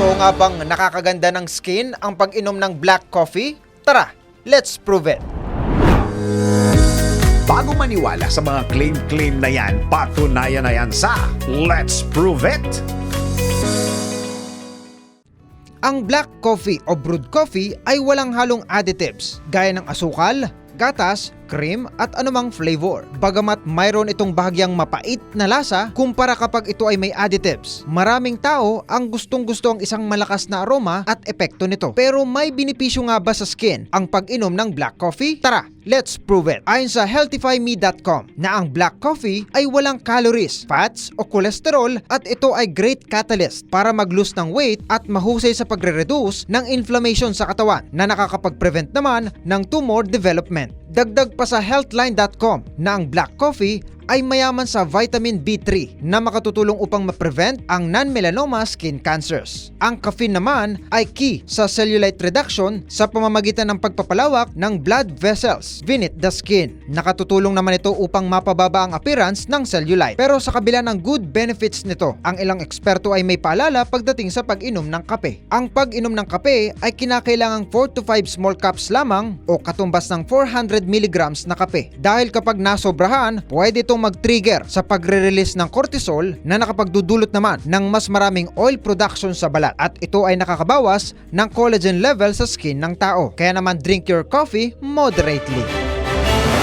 Totoo nga bang nakakaganda ng skin ang pag-inom ng black coffee? Tara, let's prove it! Bago maniwala sa mga claim-claim na yan, patunayan na yan sa Let's Prove It! Ang black coffee o brewed coffee ay walang halong additives gaya ng asukal, gatas, cream at anumang flavor. Bagamat mayroon itong bahagyang mapait na lasa kumpara kapag ito ay may additives. Maraming tao ang gustong gusto ang isang malakas na aroma at epekto nito. Pero may binipisyo nga ba sa skin ang pag-inom ng black coffee? Tara, let's prove it. Ayon sa healthifyme.com na ang black coffee ay walang calories, fats o cholesterol at ito ay great catalyst para mag-lose ng weight at mahusay sa pagre-reduce ng inflammation sa katawan na nakakapag-prevent naman ng tumor development. Dagdag pa sa healthline.com na ang black coffee ay mayaman sa vitamin B3 na makatutulong upang ma-prevent ang non-melanoma skin cancers. Ang caffeine naman ay key sa cellulite reduction sa pamamagitan ng pagpapalawak ng blood vessels beneath the skin. Nakatutulong naman ito upang mapababa ang appearance ng cellulite. Pero sa kabila ng good benefits nito, ang ilang eksperto ay may paalala pagdating sa pag-inom ng kape. Ang pag-inom ng kape ay kinakailangang 4 to 5 small cups lamang o katumbas ng 400 milligrams na kape. Dahil kapag nasobrahan, pwede itong mag-trigger sa pagre-release ng cortisol na nakapagdudulot naman ng mas maraming oil production sa balat at ito ay nakakabawas ng collagen level sa skin ng tao. Kaya naman drink your coffee moderately.